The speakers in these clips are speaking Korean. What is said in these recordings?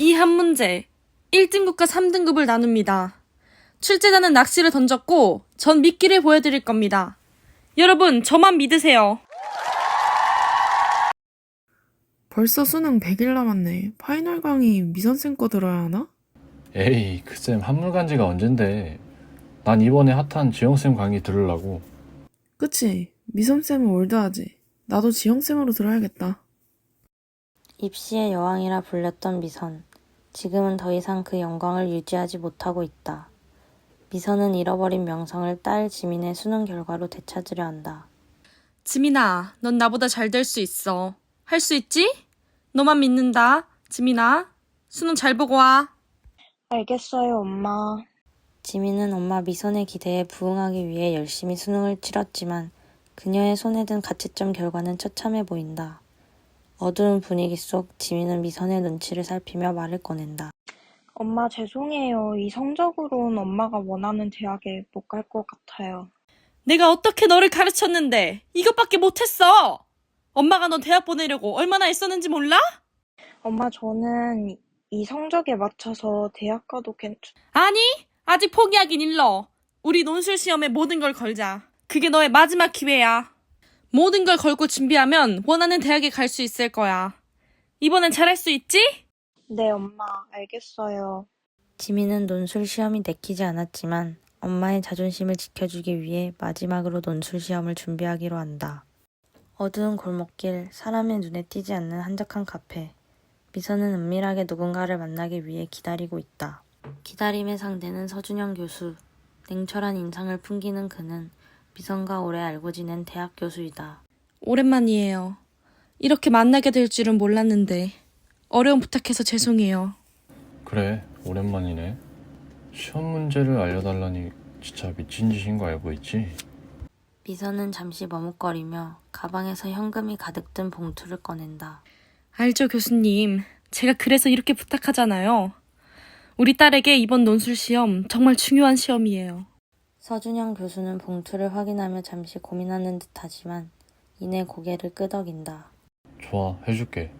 이 한 문제 1등급과 3등급을 나눕니다. 출제자는 낚시를 던졌고 전 미끼를 보여드릴 겁니다. 여러분 저만 믿으세요. 벌써 수능 100일 남았네. 파이널 강의 미선생 거 들어야 하나? 에이, 그쌤 한물 간 지가 언젠데. 난 이번에 핫한 지영쌤 강의 들으려고. 그치? 미선쌤은 올드하지. 나도 지영쌤으로 들어야겠다. 입시의 여왕이라 불렸던 미선. 지금은 더 이상 그 영광을 유지하지 못하고 있다. 미선은 잃어버린 명성을 딸 지민의 수능 결과로 되찾으려 한다. 지민아, 넌 나보다 잘 될 수 있어. 할 수 있지? 너만 믿는다. 지민아, 수능 잘 보고 와. 알겠어요, 엄마. 지민은 엄마 미선의 기대에 부응하기 위해 열심히 수능을 치렀지만 그녀의 손에 든 가채점 결과는 처참해 보인다. 어두운 분위기 속 지민은 미선의 눈치를 살피며 말을 꺼낸다. 엄마 죄송해요. 이 성적으로는 엄마가 원하는 대학에 못 갈 것 같아요. 내가 어떻게 너를 가르쳤는데 이것밖에 못했어. 엄마가 너 대학 보내려고 얼마나 애썼는지 몰라? 엄마 저는 이 성적에 맞춰서 대학 가도 괜찮... 아니, 아직 포기하긴 일러. 우리 논술 시험에 모든 걸 걸자. 그게 너의 마지막 기회야. 모든 걸 걸고 준비하면 원하는 대학에 갈 수 있을 거야. 이번엔 잘할 수 있지? 네, 엄마. 알겠어요. 지민은 논술 시험이 내키지 않았지만 엄마의 자존심을 지켜주기 위해 마지막으로 논술 시험을 준비하기로 한다. 어두운 골목길, 사람의 눈에 띄지 않는 한적한 카페. 미선은 은밀하게 누군가를 만나기 위해 기다리고 있다. 기다림의 상대는 서준영 교수. 냉철한 인상을 풍기는 그는 미선과 오래 알고 지낸 대학 교수이다. 오랜만이에요. 이렇게 만나게 될 줄은 몰랐는데. 어려운 부탁해서 죄송해요. 그래, 오랜만이네. 시험 문제를 알려달라니 진짜 미친 짓인 거 알고 있지? 미선은 잠시 머뭇거리며 가방에서 현금이 가득 든 봉투를 꺼낸다. 알죠, 교수님. 제가 그래서 이렇게 부탁하잖아요. 우리 딸에게 이번 논술 시험 정말 중요한 시험이에요. 서준영 교수는 봉투를 확인하며 잠시 고민하는 듯 하지만 이내 고개를 끄덕인다. 좋아, 해줄게.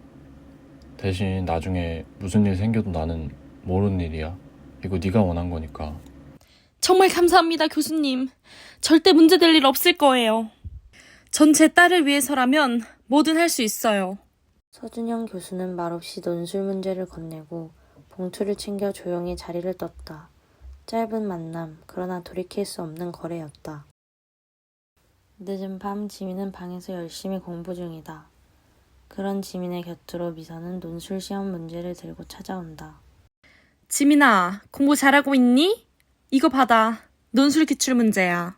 대신 나중에 무슨 일 생겨도 나는 모르는 일이야. 이거 네가 원한 거니까. 정말 감사합니다, 교수님. 절대 문제될 일 없을 거예요. 전 제 딸을 위해서라면 뭐든 할 수 있어요. 서준영 교수는 말없이 논술 문제를 건네고 봉투를 챙겨 조용히 자리를 떴다. 짧은 만남, 그러나 돌이킬 수 없는 거래였다. 늦은 밤 지민은 방에서 열심히 공부 중이다. 그런 지민의 곁으로 미선은 논술 시험 문제를 들고 찾아온다. 지민아, 공부 잘하고 있니? 이거 받아. 논술 기출 문제야.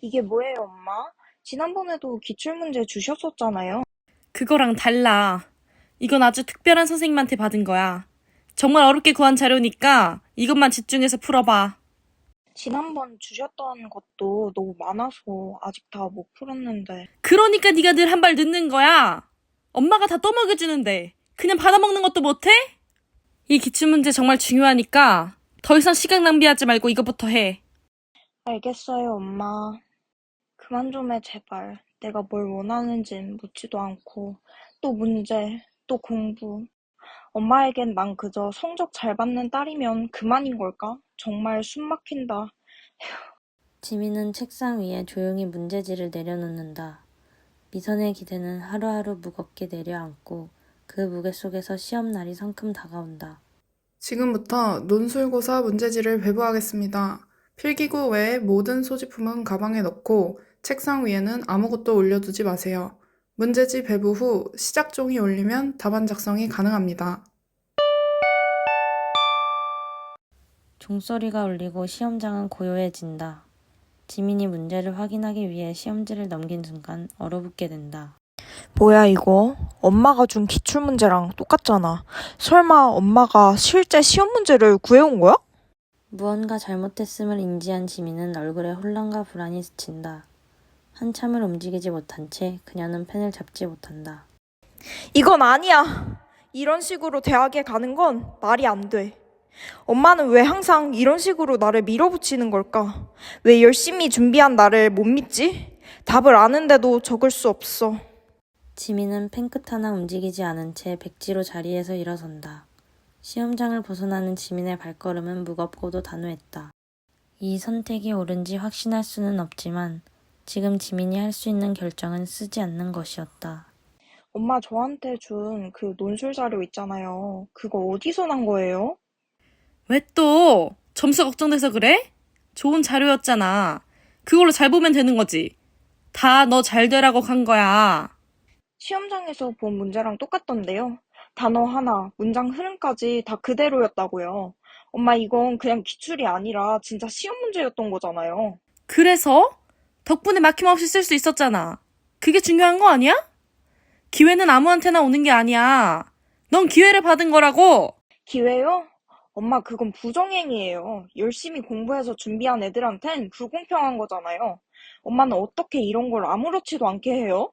이게 뭐예요, 엄마? 지난번에도 기출문제 주셨었잖아요. 그거랑 달라. 이건 아주 특별한 선생님한테 받은 거야. 정말 어렵게 구한 자료니까 이것만 집중해서 풀어봐. 지난번 주셨던 것도 너무 많아서 아직 다 못 풀었는데. 그러니까 네가 늘 한 발 늦는 거야. 엄마가 다 떠먹여주는데 그냥 받아먹는 것도 못해? 이 기출문제 정말 중요하니까 더 이상 시간 낭비하지 말고 이것부터 해. 알겠어요, 엄마. 그만 좀 해, 제발. 내가 뭘 원하는진 묻지도 않고. 또 문제, 또 공부. 엄마에겐 난 그저 성적 잘 받는 딸이면 그만인 걸까? 정말 숨 막힌다. 지민은 책상 위에 조용히 문제지를 내려놓는다. 미선의 기대는 하루하루 무겁게 내려앉고 그 무게 속에서 시험날이 성큼 다가온다. 지금부터 논술고사 문제지를 배부하겠습니다. 필기구 외에 모든 소지품은 가방에 넣고 책상 위에는 아무것도 올려두지 마세요. 문제지 배부 후 시작 종이 울리면 답안 작성이 가능합니다. 종소리가 울리고 시험장은 고요해진다. 지민이 문제를 확인하기 위해 시험지를 넘긴 순간 얼어붙게 된다. 뭐야 이거? 엄마가 준 기출 문제랑 똑같잖아. 설마 엄마가 실제 시험 문제를 구해온 거야? 무언가 잘못했음을 인지한 지민은 얼굴에 혼란과 불안이 스친다. 한참을 움직이지 못한 채 그녀는 펜을 잡지 못한다. 이건 아니야. 이런 식으로 대학에 가는 건 말이 안 돼. 엄마는 왜 항상 이런 식으로 나를 밀어붙이는 걸까? 왜 열심히 준비한 나를 못 믿지? 답을 아는데도 적을 수 없어. 지민은 펜 끝 하나 움직이지 않은 채 백지로 자리에서 일어선다. 시험장을 벗어나는 지민의 발걸음은 무겁고도 단호했다. 이 선택이 옳은지 확신할 수는 없지만 지금 지민이 할 수 있는 결정은 쓰지 않는 것이었다. 엄마 저한테 준 그 논술 자료 있잖아요. 그거 어디서 난 거예요? 왜 또? 점수 걱정돼서 그래? 좋은 자료였잖아. 그걸로 잘 보면 되는 거지. 다 너 잘 되라고 간 거야. 시험장에서 본 문제랑 똑같던데요. 단어 하나, 문장 흐름까지 다 그대로였다고요. 엄마 이건 그냥 기출이 아니라 진짜 시험 문제였던 거잖아요. 그래서? 덕분에 막힘없이 쓸 수 있었잖아. 그게 중요한 거 아니야? 기회는 아무한테나 오는 게 아니야. 넌 기회를 받은 거라고. 기회요? 엄마 그건 부정행위예요. 열심히 공부해서 준비한 애들한텐 불공평한 거잖아요. 엄마는 어떻게 이런 걸 아무렇지도 않게 해요?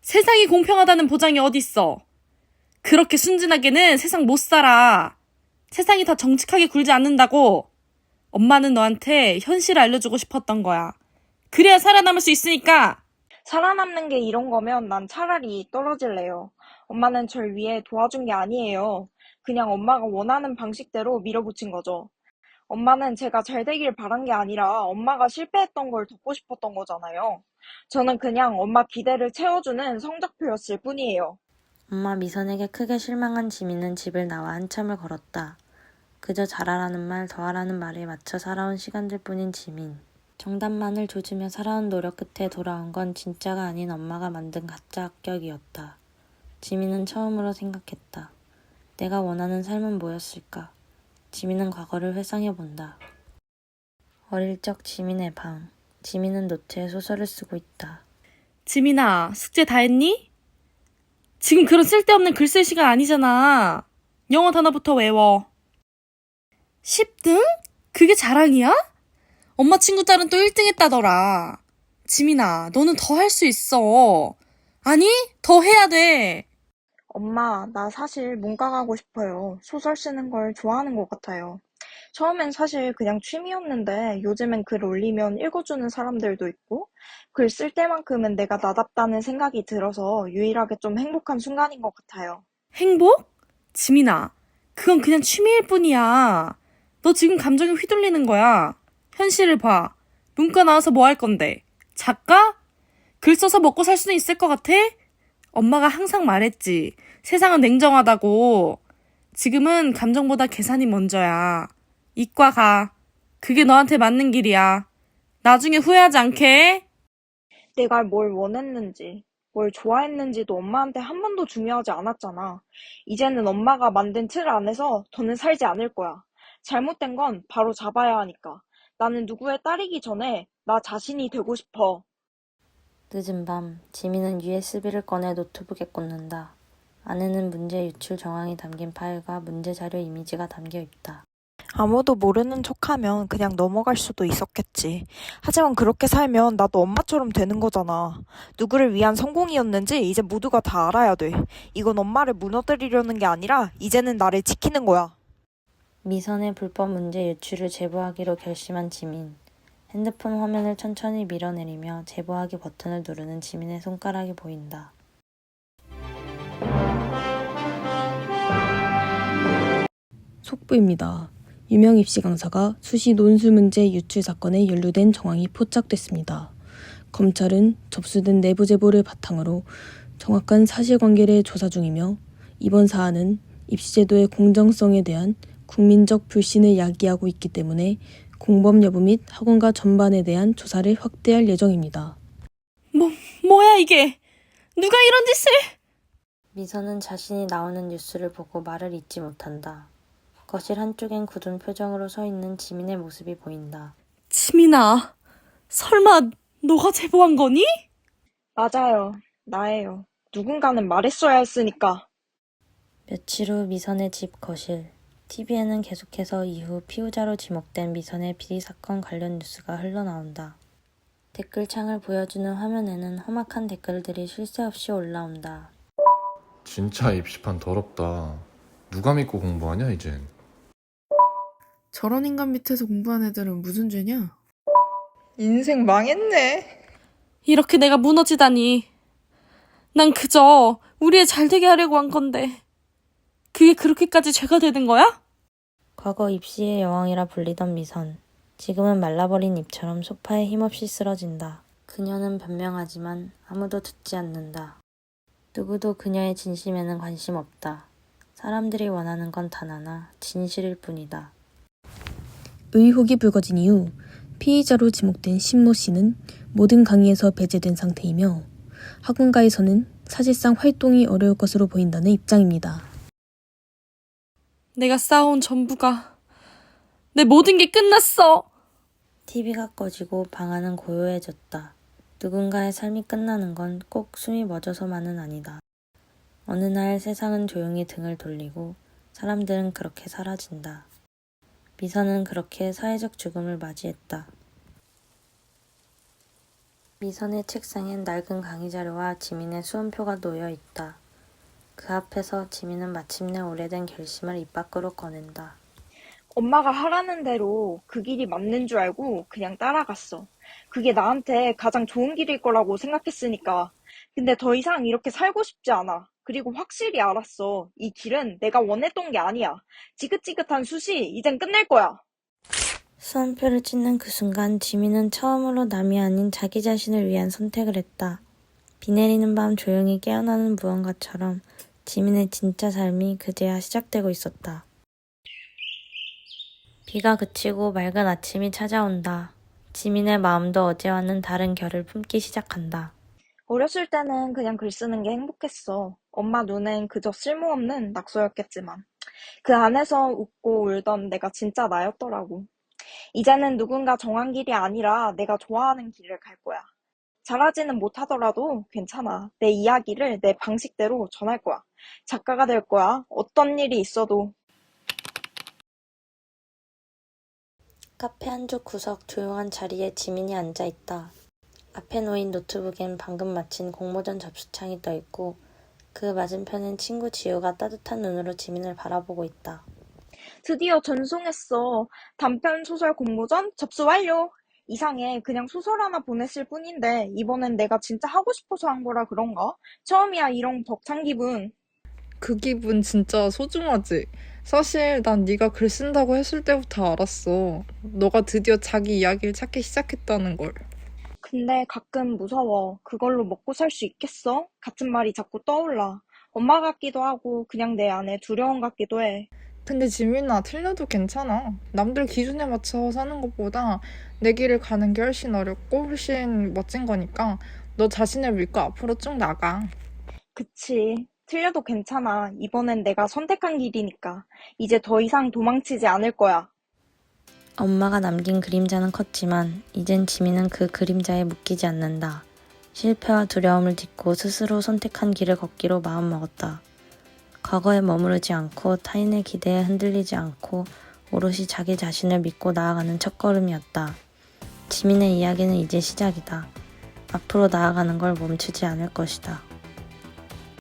세상이 공평하다는 보장이 어딨어. 그렇게 순진하게는 세상 못 살아. 세상이 다 정직하게 굴지 않는다고. 엄마는 너한테 현실을 알려주고 싶었던 거야. 그래야 살아남을 수 있으니까. 살아남는 게 이런 거면 난 차라리 떨어질래요. 엄마는 절 위해 도와준 게 아니에요. 그냥 엄마가 원하는 방식대로 밀어붙인 거죠. 엄마는 제가 잘 되길 바란 게 아니라 엄마가 실패했던 걸 덮고 싶었던 거잖아요. 저는 그냥 엄마 기대를 채워주는 성적표였을 뿐이에요. 엄마 미선에게 크게 실망한 지민은 집을 나와 한참을 걸었다. 그저 잘하라는 말, 더하라는 말에 맞춰 살아온 시간들 뿐인 지민. 정답만을 조지며 살아온 노력 끝에 돌아온 건 진짜가 아닌 엄마가 만든 가짜 합격이었다. 지민은 처음으로 생각했다. 내가 원하는 삶은 뭐였을까? 지민은 과거를 회상해 본다. 어릴 적 지민의 방. 지민은 노트에 소설을 쓰고 있다. 지민아, 숙제 다 했니? 지금 그런 쓸데없는 글 쓸 시간 아니잖아. 영어 단어부터 외워. 10등? 그게 자랑이야? 엄마 친구 딸은 또 1등 했다더라. 지민아, 너는 더 할 수 있어. 아니, 더 해야 돼. 엄마, 나 사실 문과 가고 싶어요. 소설 쓰는 걸 좋아하는 것 같아요. 처음엔 사실 그냥 취미였는데 요즘엔 글 올리면 읽어주는 사람들도 있고 글 쓸 때만큼은 내가 나답다는 생각이 들어서 유일하게 좀 행복한 순간인 것 같아요. 행복? 지민아, 그건 그냥 취미일 뿐이야. 너 지금 감정에 휘둘리는 거야. 현실을 봐. 문과 나와서 뭐 할 건데? 작가? 글 써서 먹고 살 수는 있을 것 같아? 엄마가 항상 말했지. 세상은 냉정하다고. 지금은 감정보다 계산이 먼저야. 이과 가. 그게 너한테 맞는 길이야. 나중에 후회하지 않게. 내가 뭘 원했는지, 뭘 좋아했는지도 엄마한테 한 번도 중요하지 않았잖아. 이제는 엄마가 만든 틀 안에서 더는 살지 않을 거야. 잘못된 건 바로 잡아야 하니까. 나는 누구의 딸이기 전에 나 자신이 되고 싶어. 늦은 밤, 지민은 USB를 꺼내 노트북에 꽂는다. 안에는 문제 유출 정황이 담긴 파일과 문제 자료 이미지가 담겨 있다. 아무도 모르는 척하면 그냥 넘어갈 수도 있었겠지. 하지만 그렇게 살면 나도 엄마처럼 되는 거잖아. 누구를 위한 성공이었는지 이제 모두가 다 알아야 돼. 이건 엄마를 무너뜨리려는 게 아니라 이제는 나를 지키는 거야. 미선의 불법 문제 유출을 제보하기로 결심한 지민. 핸드폰 화면을 천천히 밀어내리며 제보하기 버튼을 누르는 지민의 손가락이 보인다. 속보입니다. 유명 입시 강사가 수시 논술 문제 유출 사건에 연루된 정황이 포착됐습니다. 검찰은 접수된 내부 제보를 바탕으로 정확한 사실관계를 조사 중이며 이번 사안은 입시제도의 공정성에 대한 국민적 불신을 야기하고 있기 때문에 공범 여부 및 학원가 전반에 대한 조사를 확대할 예정입니다. 뭐야, 이게? 누가 이런 짓을? 미선은 자신이 나오는 뉴스를 보고 말을 잇지 못한다. 거실 한쪽엔 굳은 표정으로 서 있는 지민의 모습이 보인다. 지민아, 설마 너가 제보한 거니? 맞아요. 나예요. 누군가는 말했어야 했으니까. 며칠 후 미선의 집 거실. TV에는 계속해서 이후 피의자로 지목된 미선의 비리 사건 관련 뉴스가 흘러나온다. 댓글창을 보여주는 화면에는 험악한 댓글들이 쉴 새 없이 올라온다. 진짜 입시판 더럽다. 누가 믿고 공부하냐 이젠. 저런 인간 밑에서 공부한 애들은 무슨 죄냐? 인생 망했네. 이렇게 내가 무너지다니. 난 그저 우리 애잘 되게 하려고 한 건데. 그게 그렇게까지 죄가 되는 거야? 과거 입시의 여왕이라 불리던 미선. 지금은 말라버린 잎처럼 소파에 힘없이 쓰러진다. 그녀는 변명하지만 아무도 듣지 않는다. 누구도 그녀의 진심에는 관심 없다. 사람들이 원하는 건 단 하나, 진실일 뿐이다. 의혹이 불거진 이후 피의자로 지목된 신모 씨는 모든 강의에서 배제된 상태이며 학원가에서는 사실상 활동이 어려울 것으로 보인다는 입장입니다. 내가 쌓아온 전부가 내 모든 게 끝났어. TV가 꺼지고 방 안은 고요해졌다. 누군가의 삶이 끝나는 건 꼭 숨이 멎어서만은 아니다. 어느 날 세상은 조용히 등을 돌리고 사람들은 그렇게 사라진다. 미선은 그렇게 사회적 죽음을 맞이했다. 미선의 책상엔 낡은 강의 자료와 지민의 수험표가 놓여 있다. 그 앞에서 지민은 마침내 오래된 결심을 입 밖으로 꺼낸다. 엄마가 하라는 대로 그 길이 맞는 줄 알고 그냥 따라갔어. 그게 나한테 가장 좋은 길일 거라고 생각했으니까. 근데 더 이상 이렇게 살고 싶지 않아. 그리고 확실히 알았어. 이 길은 내가 원했던 게 아니야. 지긋지긋한 숱이 이젠 끝낼 거야. 수험표를 찍는 그 순간 지민은 처음으로 남이 아닌 자기 자신을 위한 선택을 했다. 비 내리는 밤 조용히 깨어나는 무언가처럼 지민의 진짜 삶이 그제야 시작되고 있었다. 비가 그치고 맑은 아침이 찾아온다. 지민의 마음도 어제와는 다른 결을 품기 시작한다. 어렸을 때는 그냥 글 쓰는 게 행복했어. 엄마 눈엔 그저 쓸모없는 낙서였겠지만. 그 안에서 웃고 울던 내가 진짜 나였더라고. 이제는 누군가 정한 길이 아니라 내가 좋아하는 길을 갈 거야. 잘하지는 못하더라도 괜찮아. 내 이야기를 내 방식대로 전할 거야. 작가가 될 거야. 어떤 일이 있어도. 카페 한쪽 구석 조용한 자리에 지민이 앉아 있다. 앞에 놓인 노트북엔 방금 마친 공모전 접수창이 떠 있고 그 맞은편엔 친구 지우가 따뜻한 눈으로 지민을 바라보고 있다. 드디어 전송했어. 단편 소설 공모전 접수 완료. 이상해. 그냥 소설 하나 보냈을 뿐인데 이번엔 내가 진짜 하고 싶어서 한 거라 그런가? 처음이야 이런 벅찬 기분. 그 기분 진짜 소중하지? 사실 난 네가 글 쓴다고 했을 때부터 알았어. 너가 드디어 자기 이야기를 찾기 시작했다는 걸. 근데 가끔 무서워. 그걸로 먹고 살 수 있겠어? 같은 말이 자꾸 떠올라. 엄마 같기도 하고 그냥 내 안에 두려움 같기도 해. 근데 지민아, 틀려도 괜찮아. 남들 기준에 맞춰 사는 것보다 내 길을 가는 게 훨씬 어렵고 훨씬 멋진 거니까 너 자신을 믿고 앞으로 쭉 나가. 그치. 틀려도 괜찮아. 이번엔 내가 선택한 길이니까. 이제 더 이상 도망치지 않을 거야. 엄마가 남긴 그림자는 컸지만 이젠 지민은 그 그림자에 묶이지 않는다. 실패와 두려움을 딛고 스스로 선택한 길을 걷기로 마음먹었다. 과거에 머무르지 않고 타인의 기대에 흔들리지 않고 오롯이 자기 자신을 믿고 나아가는 첫걸음이었다. 지민의 이야기는 이제 시작이다. 앞으로 나아가는 걸 멈추지 않을 것이다.